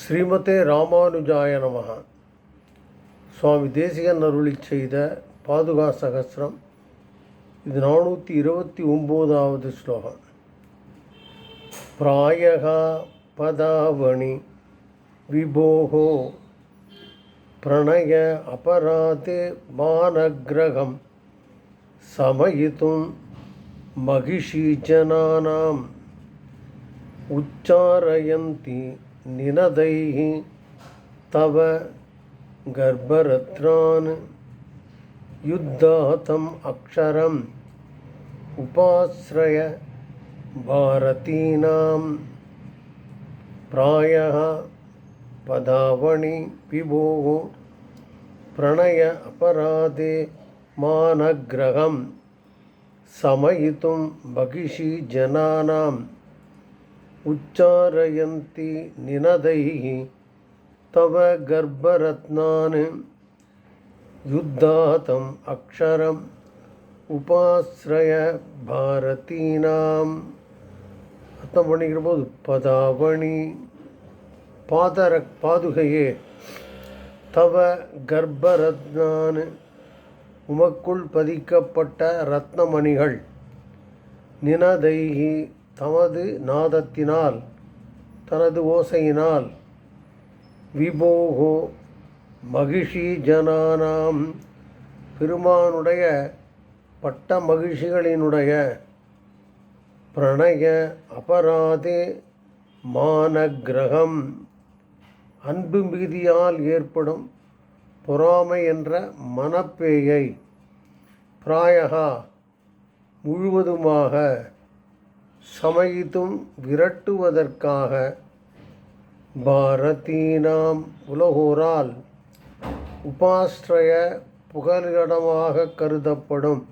ஸ்ரீமதே ராமானுஜாய நமக. சுவாமி தேசிகன் அருளி செய்த பாதுகா சகசிரம் இது நானூற்றி இருபத்தி ஒம்போதாவது ஸ்லோகம். பிராயகா பதாவணி விபோகோ பிரணய அபராதே மானகிரகம் சமயித்தும் மகிஷீஜனானாம் உச்சாரயந்தி निनदैः तव गर्भरत्नान् युद्धातम् अक्षरम् उपाश्रय भारतीनां प्रायः पदावणि विभोः प्रणय अपराधे मानग्रहम् समयितुं बहिषि जनानाम् உச்சாரயந்தி நினதை தவ கர்ப்பரத்னான். யுத்தாதம் அக்ஷரம் உபாசிரய பாரதீனாம். அர்த்தம் பண்ணிக்கிற போது பதாவணி. பாதர பாதுகையே தவ கர்ப்பரத்னான். உமக்குள் பதிக்கப்பட்ட ரத்னமணிகள் நினதைகி நாதத்தினால் தனது ஓசையினால் விபோகோ மகிஷி ஜனானாம். பெருமானுடைய பட்ட மகிழ்ச்சிகளினுடைய பிரணய அபராதே மானகிரகம். அன்பு மிகுதியால் ஏற்படும் பொறாமை என்ற மனப்பேயை பிராயகா முழுவதுமாக சமயித்தும் விரட்டுவதற்காக பாரதீனாம் உலகோரால் உபாஸ்ரய புகலிடமாக கருதப்படும்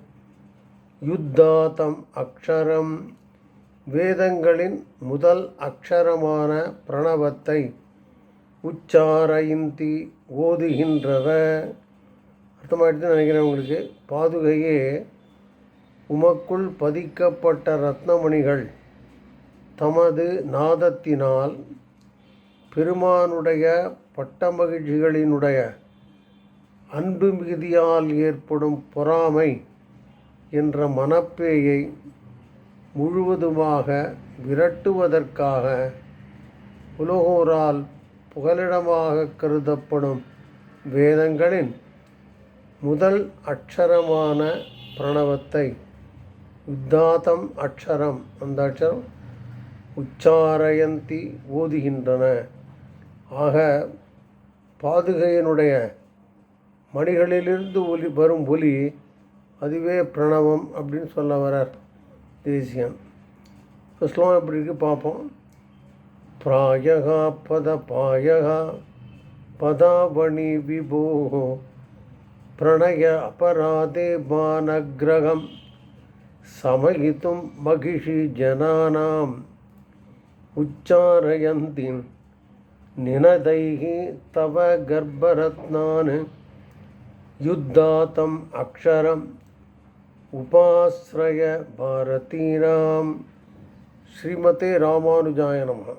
யுத்தாதம் அக்ஷரம் வேதங்களின் முதல் அக்ஷரமான பிரணவத்தை உச்சாரயிந்தி ஓதுகின்றவ. அர்த்தமாயிடுச்சு நினைக்கிறேன் உங்களுக்கு. பாதுகையே உமக்குள் பதிக்கப்பட்ட ரத்னமணிகள். தமது நாதத்தினால் பெருமானுடைய பட்டமகிழ்ச்சிகளினுடைய அன்பு மிகுதியால் ஏற்படும் பொறாமை என்ற மனப்பேயை முழுவதுமாக விரட்டுவதற்காக உலகோரால் புகலிடமாக கருதப்படும் வேதங்களின் முதல் அக்ஷரமான பிரணவத்தை உத்தாதம் அக்ஷரம் அந்த அக்ஷரம் உச்சாரயந்தி ஓதுகின்றன. ஆக பாதுகையினுடைய மணிகளிலிருந்து ஒலி வரும் ஒலி அதுவே பிரணவம் அப்படின்னு சொல்ல வரார் தேசியன் இப்போ ஸ்லோகம் எப்படி இருக்குது பார்ப்போம். பிராயகா பத பாயகா பதாவணி விபோ பிரணய அபராதே பானகிரகம் சமகித்தும் மகிஷி ஜனானாம். ಉಚ್ಚಾರಯಂತಿ ನಿನದೈ ತವ ಗರ್ಭರತ್ನಾನ್ ಯುದ್ಧಾತಂ ಅಕ್ಷರಂ ಉಪಾಶ್ರಯ ಭಾರತೀರಾಮ್ ಶ್ರೀಮತೆ ರಾಮಾನುಜಾಯ ನಮಃ